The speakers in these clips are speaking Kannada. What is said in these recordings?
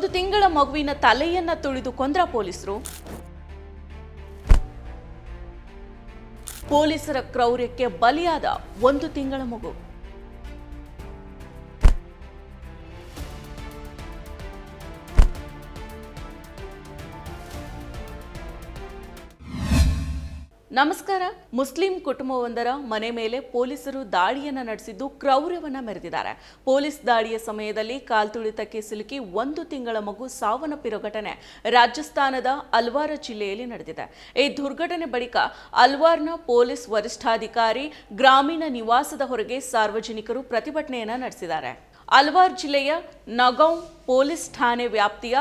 ಒಂದು ತಿಂಗಳ ಮಗುವಿನ ತಲೆಯನ್ನ ತುಳಿದು ಕೊಂದ್ರ ಪೊಲೀಸರು. ಪೊಲೀಸರ ಕ್ರೌರ್ಯಕ್ಕೆ ಬಲಿಯಾದ ಒಂದು ತಿಂಗಳ ಮಗು. ನಮಸ್ಕಾರ. ಮುಸ್ಲಿಂ ಕುಟುಂಬವೊಂದರ ಮನೆ ಮೇಲೆ ಪೊಲೀಸರು ದಾಳಿಯನ್ನು ನಡೆಸಿದ್ದು ಕ್ರೌರ್ಯವನ್ನ ಮೆರೆದಿದ್ದಾರೆ. ಪೊಲೀಸ್ ದಾಳಿಯ ಸಮಯದಲ್ಲಿ ಕಾಲ್ತುಳಿತಕ್ಕೆ ಸಿಲುಕಿ ಒಂದು ತಿಂಗಳ ಮಗು ಸಾವನ್ನಪ್ಪಿರೋ ಘಟನೆ ರಾಜಸ್ಥಾನದ ಅಲ್ವಾರ ಜಿಲ್ಲೆಯಲ್ಲಿ ನಡೆದಿದೆ. ಈ ದುರ್ಘಟನೆ ಬಳಿಕ ಅಲ್ವಾರ್ನ ಪೊಲೀಸ್ ವರಿಷ್ಠಾಧಿಕಾರಿ ಗ್ರಾಮೀಣ ನಿವಾಸದ ಹೊರಗೆ ಸಾರ್ವಜನಿಕರು ಪ್ರತಿಭಟನೆಯನ್ನ ನಡೆಸಿದ್ದಾರೆ. ಅಲ್ವಾರ್ ಜಿಲ್ಲೆಯ ನಗೌ ಪೊಲೀಸ್ ಠಾಣೆ ವ್ಯಾಪ್ತಿಯ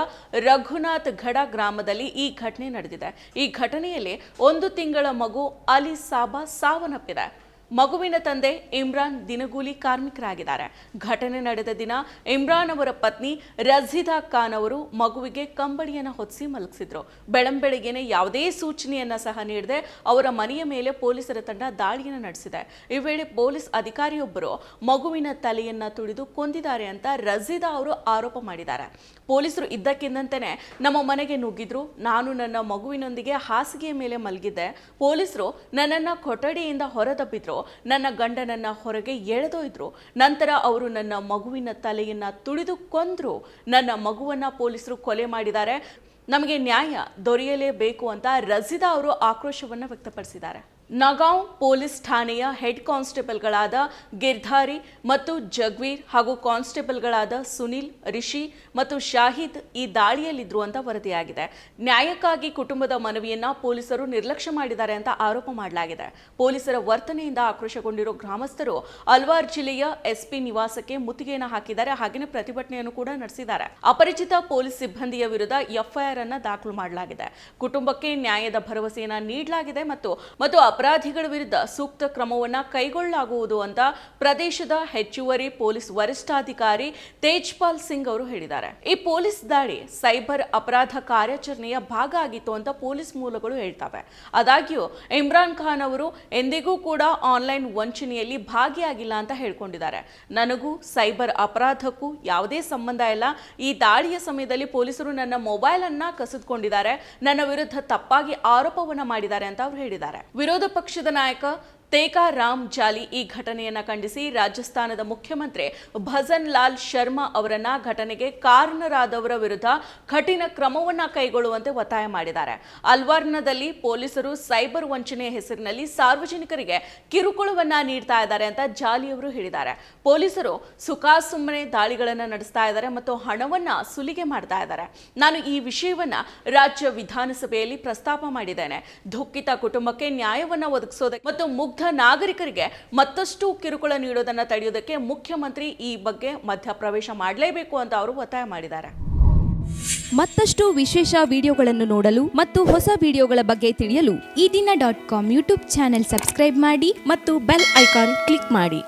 ರಘುನಾಥ್ ಘಡ ಗ್ರಾಮದಲ್ಲಿ ಈ ಘಟನೆ ನಡೆದಿದೆ. ಈ ಘಟನೆಯಲ್ಲಿ ಒಂದು ತಿಂಗಳ ಮಗು ಅಲಿ ಸಾಬಾ ಸಾವನ್ನಪ್ಪಿದೆ. ಮಗುವಿನ ತಂದೆ ಇಮ್ರಾನ್ ದಿನಗೂಲಿ ಕಾರ್ಮಿಕರಾಗಿದ್ದಾರೆ. ಘಟನೆ ನಡೆದ ದಿನ ಇಮ್ರಾನ್ ಅವರ ಪತ್ನಿ ರಝಿದಾ ಖಾನ್ ಅವರು ಮಗುವಿಗೆ ಕಂಬಳಿಯನ್ನು ಹೊತ್ತಿಸಿ ಮಲಗಿಸಿದ್ರು. ಬೆಳಂಬೆಳಗ್ಗೆನೆ ಯಾವುದೇ ಸೂಚನೆಯನ್ನ ಸಹ ನೀಡದೆ ಅವರ ಮನೆಯ ಮೇಲೆ ಪೊಲೀಸರ ತಂಡ ದಾಳಿಯನ್ನು ನಡೆಸಿದೆ. ಈ ವೇಳೆ ಪೊಲೀಸ್ ಅಧಿಕಾರಿಯೊಬ್ಬರು ಮಗುವಿನ ತಲೆಯನ್ನ ತುಳಿದು ಕೊಂದಿದ್ದಾರೆ ಅಂತ ರಝಿದಾ ಅವರು ಆರೋಪ ಮಾಡಿದ್ದಾರೆ. ಪೊಲೀಸರು ಇದ್ದಕ್ಕಿದ್ದಂತೆಯೇ ನಮ್ಮ ಮನೆಗೆ ನುಗ್ಗಿದ್ರು. ನಾನು ನನ್ನ ಮಗುವಿನೊಂದಿಗೆ ಹಾಸಿಗೆಯ ಮೇಲೆ ಮಲಗಿದ್ದೆ. ಪೊಲೀಸರು ನನ್ನನ್ನು ಕೊಠಡಿಯಿಂದ ಹೊರದಬ್ಬಿದ್ರು. ನನ್ನ ಗಂಡನನ್ನ ಹೊರಗೆ ಎಳೆದೊಯ್ದ್ರು. ನಂತರ ಅವರು ನನ್ನ ಮಗುವಿನ ತಲೆಯನ್ನ ತುಳಿದು ಕೊಂದ್ರು. ನನ್ನ ಮಗುವನ್ನ ಪೊಲೀಸರು ಕೊಲೆ ಮಾಡಿದ್ದಾರೆ. ನಮಗೆ ನ್ಯಾಯ ದೊರೆಯಲೇಬೇಕು ಅಂತ ರಜಿದಾ ಅವರು ಆಕ್ರೋಶವನ್ನು ವ್ಯಕ್ತಪಡಿಸಿದ್ದಾರೆ. ನಗಾಂವ್ ಪೊಲೀಸ್ ಠಾಣೆಯ ಹೆಡ್ ಕಾನ್ಸ್ಟೇಬಲ್ಗಳಾದ ಗಿರ್ಧಾರಿ ಮತ್ತು ಜಗ್ವೀರ್ ಹಾಗೂ ಕಾನ್ಸ್ಟೇಬಲ್ಗಳಾದ ಸುನಿಲ್, ರಿಷಿ ಮತ್ತು ಶಾಹಿದ್ ಈ ದಾಳಿಯಲ್ಲಿದ್ದರು ಅಂತ ವರದಿಯಾಗಿದೆ. ನ್ಯಾಯಕ್ಕಾಗಿ ಕುಟುಂಬದ ಮನವಿಯನ್ನ ಪೊಲೀಸರು ನಿರ್ಲಕ್ಷ್ಯ ಮಾಡಿದ್ದಾರೆ ಅಂತ ಆರೋಪ ಮಾಡಲಾಗಿದೆ. ಪೊಲೀಸರ ವರ್ತನೆಯಿಂದ ಆಕ್ರೋಶಗೊಂಡಿರೋ ಗ್ರಾಮಸ್ಥರು ಅಲ್ವಾರ್ ಜಿಲ್ಲೆಯ ಎಸ್ಪಿ ನಿವಾಸಕ್ಕೆ ಮುತ್ತಿಗೆಯನ್ನು ಹಾಕಿದ್ದಾರೆ. ಹಾಗೆಯೇ ಪ್ರತಿಭಟನೆಯನ್ನು ಕೂಡ ನಡೆಸಿದ್ದಾರೆ. ಅಪರಿಚಿತ ಪೊಲೀಸ್ ಸಿಬ್ಬಂದಿಯ ವಿರುದ್ಧ ಎಫ್ಐಆರ್ ಅನ್ನು ದಾಖಲು ಮಾಡಲಾಗಿದೆ. ಕುಟುಂಬಕ್ಕೆ ನ್ಯಾಯದ ಭರವಸೆಯನ್ನು ನೀಡಲಾಗಿದೆ ಮತ್ತು ಮತ್ತು ಅಪರಾಧಿಗಳ ವಿರುದ್ಧ ಸೂಕ್ತ ಕ್ರಮವನ್ನು ಕೈಗೊಳ್ಳಲಾಗುವುದು ಅಂತ ಪ್ರದೇಶದ ಹೆಚ್ಚುವರಿ ಪೊಲೀಸ್ ವರಿಷ್ಠಾಧಿಕಾರಿ ತೇಜ್ಪಾಲ್ ಸಿಂಗ್ ಅವರು ಹೇಳಿದ್ದಾರೆ. ಈ ಪೊಲೀಸ್ ದಾಳಿ ಸೈಬರ್ ಅಪರಾಧ ಕಾರ್ಯಾಚರಣೆಯ ಭಾಗ ಆಗಿತ್ತು ಅಂತ ಪೊಲೀಸ್ ಮೂಲಗಳು ಹೇಳ್ತವೆ. ಆದಾಗ್ಯೂ, ಇಮ್ರಾನ್ ಖಾನ್ ಅವರು ಎಂದಿಗೂ ಕೂಡ ಆನ್ಲೈನ್ ವಂಚನೆಯಲ್ಲಿ ಭಾಗಿಯಾಗಿಲ್ಲ ಅಂತ ಹೇಳ್ಕೊಂಡಿದ್ದಾರೆ. ನನಗೂ ಸೈಬರ್ ಅಪರಾಧಕ್ಕೂ ಯಾವುದೇ ಸಂಬಂಧ ಇಲ್ಲ. ಈ ದಾಳಿಯ ಸಮಯದಲ್ಲಿ ಪೊಲೀಸರು ನನ್ನ ಮೊಬೈಲ್ ಅನ್ನ ಕಸಿದುಕೊಂಡಿದ್ದಾರೆ. ನನ್ನ ವಿರುದ್ಧ ತಪ್ಪಾಗಿ ಆರೋಪವನ್ನ ಮಾಡಿದ್ದಾರೆ ಅಂತ ಅವರು ಹೇಳಿದ್ದಾರೆ. ವಿರೋಧ ಪಕ್ಷದ ನಾಯಕ ತೇಕಾ ರಾಮ್ ಜಾಲಿ ಈ ಘಟನೆಯನ್ನು ಖಂಡಿಸಿ ರಾಜಸ್ಥಾನದ ಮುಖ್ಯಮಂತ್ರಿ ಭಜನ್ ಲಾಲ್ ಶರ್ಮಾ ಅವರನ್ನ ಘಟನೆಗೆ ಕಾರಣರಾದವರ ವಿರುದ್ಧ ಕಠಿಣ ಕ್ರಮವನ್ನು ಕೈಗೊಳ್ಳುವಂತೆ ಒತ್ತಾಯ ಮಾಡಿದ್ದಾರೆ. ಅಲ್ವಾರ್ನದಲ್ಲಿ ಪೊಲೀಸರು ಸೈಬರ್ ವಂಚನೆಯ ಹೆಸರಿನಲ್ಲಿ ಸಾರ್ವಜನಿಕರಿಗೆ ಕಿರುಕುಳವನ್ನ ನೀಡ್ತಾ ಇದ್ದಾರೆ ಅಂತ ಜಾಲಿ ಅವರು ಹೇಳಿದ್ದಾರೆ. ಪೊಲೀಸರು ಸುಖಾಸುಮ್ಮನೆ ದಾಳಿಗಳನ್ನು ನಡೆಸ್ತಾ ಇದ್ದಾರೆ ಮತ್ತು ಹಣವನ್ನ ಸುಲಿಗೆ ಮಾಡ್ತಾ ಇದ್ದಾರೆ. ನಾನು ಈ ವಿಷಯವನ್ನ ರಾಜ್ಯ ವಿಧಾನಸಭೆಯಲ್ಲಿ ಪ್ರಸ್ತಾಪ ಮಾಡಿದ್ದೇನೆ. ದುಃಖಿತ ಕುಟುಂಬಕ್ಕೆ ನ್ಯಾಯವನ್ನ ಒದಗಿಸೋದಕ್ಕೆ ಮತ್ತು ಮುಗ್ಧ ನಾಗರಿಕರಿಗೆ ಮತ್ತಷ್ಟು ಕಿರುಕುಳ ನೀಡೋದನ್ನು ತಡೆಯೋದಕ್ಕೆ ಮುಖ್ಯಮಂತ್ರಿ ಈ ಬಗ್ಗೆ ಮಧ್ಯಪ್ರವೇಶ ಮಾಡಲೇಬೇಕು ಅಂತ ಅವರು ಒತ್ತಾಯ ಮಾಡಿದ್ದಾರೆ. ಮತ್ತಷ್ಟು ವಿಶೇಷ ವಿಡಿಯೋಗಳನ್ನು ನೋಡಲು ಮತ್ತು ಹೊಸ ವಿಡಿಯೋಗಳ ಬಗ್ಗೆ ತಿಳಿಯಲು ಈ ದಿನ dot com YouTube channel subscribe ಮಾಡಿ ಮತ್ತು ಬೆಲ್ ಐಕಾನ್ ಕ್ಲಿಕ್ ಮಾಡಿ.